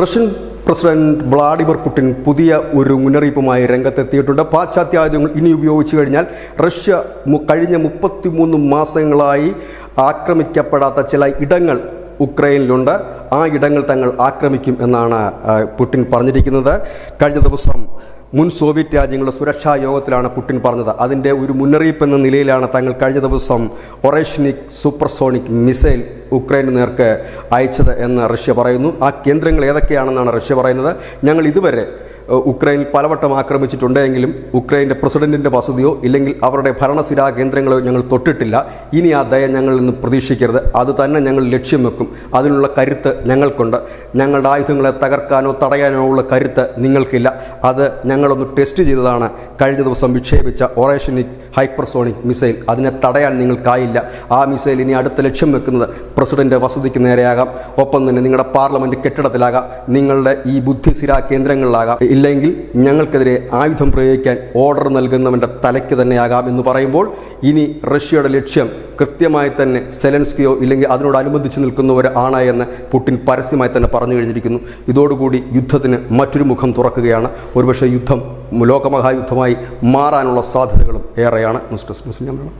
Russian president Vladimir Putin പുതിയ ഒരു മുന്നറിയിപ്പുമായി രംഗത്തെത്തിയിട്ടുണ്ട്. പാശ്ചാത്യ ആയുധങ്ങൾ ഇനി ഉപയോഗിച്ചു കഴിഞ്ഞാൽ റഷ്യ കഴിഞ്ഞ മുപ്പത്തിമൂന്ന് മാസങ്ങളായി ആക്രമിക്കപ്പെടാത്ത ചില ഇടങ്ങൾ ഉക്രൈനിലുണ്ട്. ആ ഇടങ്ങൾ തങ്ങൾ ആക്രമിക്കും എന്നാണ് പുടിൻ പറഞ്ഞിരിക്കുന്നത്. കഴിഞ്ഞ ദിവസം മുൻ സോവിയറ്റ് രാജ്യങ്ങളുടെ സുരക്ഷാ യോഗത്തിലാണ് പുടിൻ പറഞ്ഞത്. അതിന്റെ ഒരു മുന്നറിയിപ്പ് എന്ന നിലയിലാണ് തങ്ങൾ കഴിഞ്ഞ ദിവസം ഒറേഷ്നിക് സൂപ്പർസോണിക് മിസൈൽ ഉക്രൈന് നേർക്ക് അയച്ചത് എന്ന് റഷ്യ പറയുന്നു. ആ കേന്ദ്രങ്ങൾ ഏതൊക്കെയാണെന്നാണ് റഷ്യ പറയുന്നത്. ഞങ്ങൾ ഇതുവരെ ഏഹ്, പലവട്ടം പലവട്ടം ആക്രമിച്ചിട്ടുണ്ടെങ്കിലും ഉക്രൈന്റെ പ്രസിഡന്റിന്റെ വസതിയോ ഇല്ലെങ്കിൽ അവരുടെ ഭരണസിരാ കേന്ദ്രങ്ങളോ ഞങ്ങൾ തൊട്ടിട്ടില്ല. ഇനി ആ ദയ ഞങ്ങളിൽ നിന്ന് പ്രതീക്ഷിക്കരുത്. അത് തന്നെ ഞങ്ങൾ ലക്ഷ്യം വെക്കും. അതിനുള്ള കരുത്ത് ഞങ്ങൾക്കുണ്ട്. ഞങ്ങളുടെ ആയുധങ്ങളെ തകർക്കാനോ തടയാനോ ഉള്ള കരുത്ത് നിങ്ങൾക്കില്ല. അത് ഞങ്ങളൊന്ന് ടെസ്റ്റ് ചെയ്തതാണ്. കഴിഞ്ഞ ദിവസം വിക്ഷേപിച്ച ഒറേഷനിക് ഹൈപ്പർസോണിക് മിസൈൽ. അതിനെ തടയാൻ നിങ്ങൾക്കായില്ല. ആ മിസൈൽ ഇനി അടുത്ത ലക്ഷ്യം വെക്കുന്നത് പ്രസിഡന്റ് വസതിക്ക് നേരെയാകാം. ഒപ്പം തന്നെ നിങ്ങളുടെ പാർലമെന്റ് കെട്ടിടത്തിലാകാം. നിങ്ങളുടെ ഈ ബുദ്ധിസിരാ കേന്ദ്രങ്ങളിലാകാം. ഇല്ലെങ്കിൽ ഞങ്ങൾക്കെതിരെ ആയുധം പ്രയോഗിക്കാൻ ഓർഡർ നൽകുന്നവന്റെ തലയ്ക്ക് തന്നെയാകാം എന്ന് പറയുമ്പോൾ ഇനി റഷ്യയുടെ ലക്ഷ്യം കൃത്യമായി തന്നെ സെലൻസ്കിയോ ഇല്ലെങ്കിൽ അതിനോടനുബന്ധിച്ച് നിൽക്കുന്നവർ ആണ് എന്ന് പുടിൻ പരസ്യമായി തന്നെ പറഞ്ഞു കഴിഞ്ഞിരിക്കുന്നു. ഇതോടുകൂടി യുദ്ധത്തിന് മറ്റൊരു മുഖം തുറക്കുകയാണ്. ഒരുപക്ഷെ യുദ്ധം ലോകമഹായുദ്ധമായി മാറാനുള്ള സാധ്യതകളും ഏറെയാണ്. ഡെസ്ക് മുസ്ലിം